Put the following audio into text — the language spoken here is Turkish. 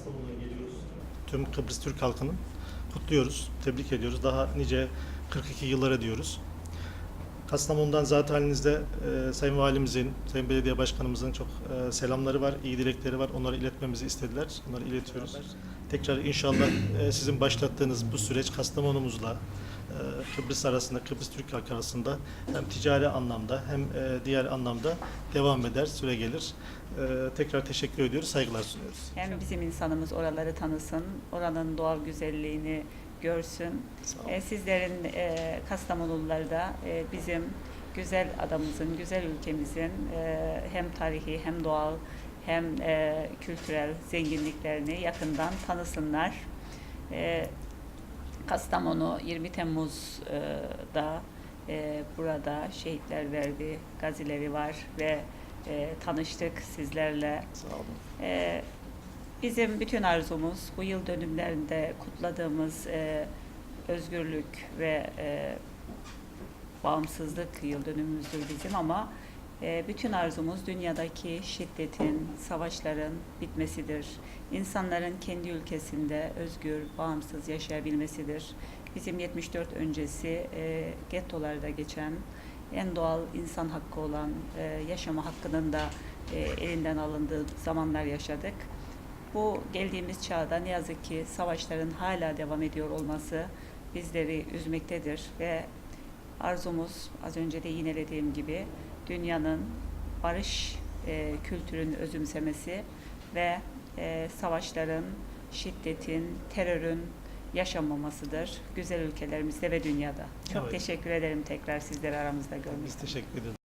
Kastamonu'ya geliyoruz. Tüm Kıbrıs Türk halkının kutluyoruz, tebrik ediyoruz. Daha nice 42 yıllara diyoruz. Kastamonu'dan zaten halinizde e, Sayın Valimizin, Sayın Belediye Başkanımızın çok e, selamları var, iyi dilekleri var. Onları iletmemizi istediler. Onları iletiyoruz. Tekrar inşallah e, sizin başlattığınız bu süreç Kastamonumuzla Kıbrıs arasında, Kıbrıs Türk arasında hem ticari anlamda hem e, diğer anlamda devam eder, süre gelir. E, tekrar teşekkür ediyoruz, saygılar sunuyoruz. Hem bizim insanımız oraları tanısın, oranın doğal güzelliğini görsün. E, sizlerin e, Kastamonuluları da e, bizim güzel adamımızın, güzel ülkemizin e, hem tarihi hem doğal hem e, kültürel zenginliklerini yakından tanısınlar. E, Kastamonu 20 Temmuz'da e, burada şehitler verdi, gazileri var ve e, tanıştık sizlerle. Sağ olun. Ee, Bizim bütün arzumuz bu yıl dönümlerinde kutladığımız e, özgürlük ve e, bağımsızlık yıl dönümümüzdür bizim ama e, bütün arzumuz dünyadaki şiddetin, savaşların bitmesidir. İnsanların kendi ülkesinde özgür, bağımsız yaşayabilmesidir. Bizim 74 öncesi e, gettolarda geçen en doğal insan hakkı olan e, yaşama hakkının da e, elinden alındığı zamanlar yaşadık. Bu geldiğimiz çağda ne yazık ki savaşların hala devam ediyor olması bizleri üzmektedir ve arzumuz az önce de yinelediğim gibi dünyanın barış e, kültürünü özümsemesi ve e, savaşların, şiddetin, terörün yaşanmamasıdır güzel ülkelerimizde ve dünyada. Çok Evet. teşekkür ederim tekrar sizleri aramızda görmek Biz teşekkür ederiz.